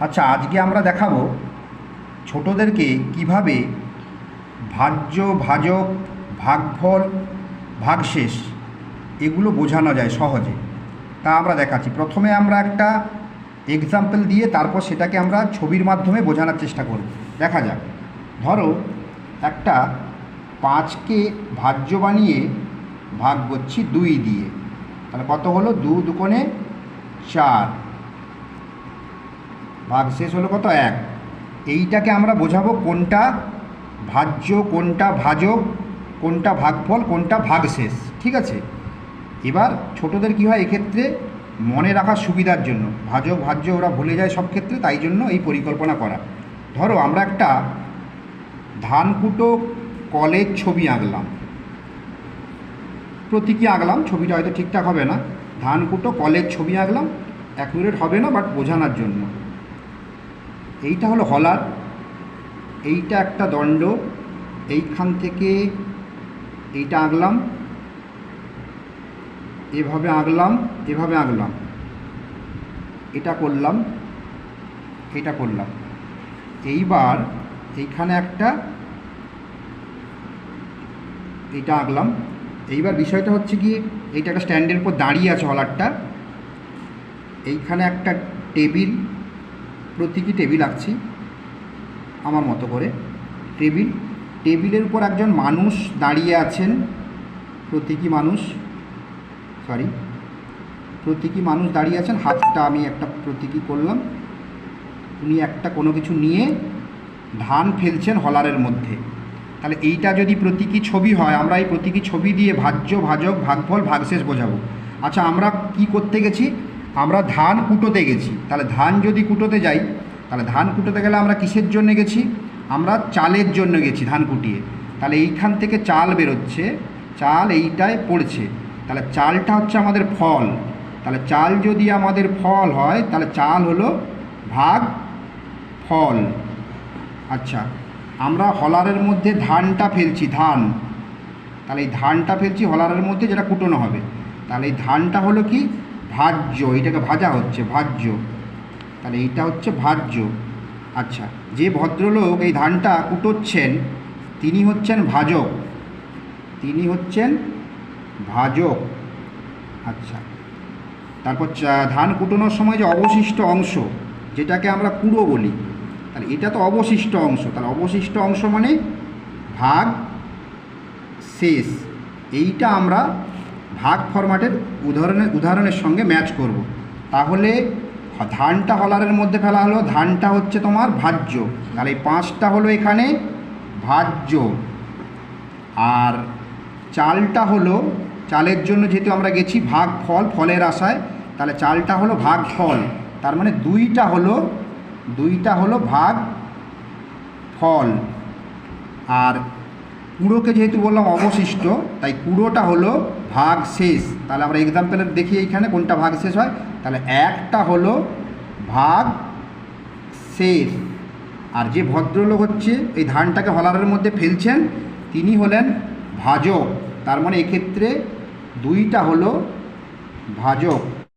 আচ্ছা আজকে আমরা দেখাবো ছোটদেরকে কীভাবে ভাজ্য, ভাজক, ভাগফল, ভাগশেষ এগুলো বোঝানো যায় সহজে। তা আমরা দেখাচ্ছি। প্রথমে আমরা একটা এক্সাম্পল দিয়ে তারপর সেটাকে আমরা ছবির মাধ্যমে বোঝানোর চেষ্টা করব। দেখা যাক। ধরো, একটা পাঁচকে ভাজ্য বানিয়ে ভাগ করছি দুই দিয়ে। তাহলে কত হলো? দু দুকোণে চার। ভাগ শেষ হলো কত? এক। এইটাকে আমরা বোঝাবো কোনটা ভাজ্য, কোনটা ভাজক, কোনটা ভাগফল, কোনটা ভাগশেষ। ঠিক আছে? এবার ছোটদের কী হয়? এক্ষেত্রে মনে রাখার সুবিধার জন্য। ভাজক, ভাজ্য ওরা ভুলে যায় সব ক্ষেত্রে, তাই জন্য এই পরিকল্পনা করা। ধরো আমরা একটা ধানকুটো কলের ছবি আঁকলাম। প্রতীকী আঁকলাম, ছবিটা হয়তো ঠিকঠাক হবে না। ধানকুটো কলের ছবি আঁকলাম অ্যাকুরেট হবে না বাট বোঝানোর জন্য। এইটা হলো হলার। এইটা একটা দণ্ড। এইখান থেকে এইটা আঁকলাম। এভাবে আঁকলাম এভাবে আঁকলাম। এটা করলাম এটা করলাম। এইবার এইখানে একটা এইটা আঁকলাম। এইবার বিষয়টা হচ্ছে কি, এইটা একটা স্ট্যান্ডের উপর দাঁড়িয়ে আছে হলারটা। এইখানে একটা টেবিল। প্রতীকী টেবিল আঁকছি, আমার মতো করে। টেবিল, টেবিলের উপর একজন মানুষ দাঁড়িয়ে আছেন। প্রতীকী মানুষ সরি প্রতীকী মানুষ দাঁড়িয়ে আছেন। হাতটা আমি একটা প্রতীকী করলাম। উনি একটা কোনো কিছু নিয়ে ধান ফেলছেন হলারের মধ্যে। তাহলে এইটা যদি প্রতীকী ছবি হয়, আমরা এই প্রতীকী ছবি দিয়ে ভাজ্য, ভাজক, ভাগফল, ভাগশেষ বোঝাবো। আচ্ছা আমরা কি করতে গেছি? আমরা ধান কুটোতে গেছি। তাহলে ধান যদি কুটোতে যাই, তাহলে ধান কুটোতে গেলে আমরা কিসের জন্য গেছি? আমরা চালের জন্য গেছি ধান কুটিয়ে। তাহলে এইখান থেকে চাল বেরোচ্ছে, চাল এইটায় পড়ছে। তাহলে চালটা হচ্ছে আমাদের ফল। তাহলে চাল যদি আমাদের ফল হয়, তাহলে চাল হলো ভাগ ফল। আচ্ছা আমরা হলারের মধ্যে ধানটা ফেলছি, ধান। তাহলে এই ধানটা ফেলছি, হলারের মধ্যে যেটা কুটোনো হবে। তাহলে এই ধানটা হলো কি? ভাজ্য এটাকে ভাজা হচ্ছে, ভাজ্য। তাহলে এইটা হচ্ছে ভাজ্য। আচ্ছা যে ভদ্রলোক এই ধানটা কুটোচ্ছেন, তিনি হচ্ছেন ভাজক। তিনি হচ্ছেন ভাজক। আচ্ছা তারপর ধান কুটোনোর সময় যে অবশিষ্ট অংশ, যেটাকে আমরা কুড়ো বলি, তাহলে এটা তো অবশিষ্ট অংশ। তাহলে অবশিষ্ট অংশ মানে ভাগ শেষ। এইটা আমরা ভাগ ফরম্যাটের উদাহরণের উদাহরণের সঙ্গে ম্যাচ করব। তাহলে ধানটা হলারের মধ্যে ফেলা হলো। ধানটা হচ্ছে তোমার ভাজ্য। তাহলে এই পাঁচটা হলো এখানে ভাজ্য। আর চালটা হলো চালের জন্য যেহেতু আমরা গেছি ভাগ ফল, ফলের আশায়, তাহলে চালটা হলো ভাগ ফল। তার মানে দুইটা হলো দুইটা হলো ভাগ ফল। আর কুড়োকে যেহেতু বললাম অবশিষ্ট, তাই কুড়োটা হলো ভাগ শেষ। তাহলে আমরা এক্সাম্পলের দেখি এইখানে কোনটা ভাগ শেষ হয়। তাহলে একটা হলো ভাগ শেষ। আর যে ভদ্রলোক হচ্ছে, এই ধানটাকে হলারের মধ্যে ফেলছেন, তিনি হলেন ভাজক। তার মানে এক্ষেত্রে দুইটা হলো ভাজক।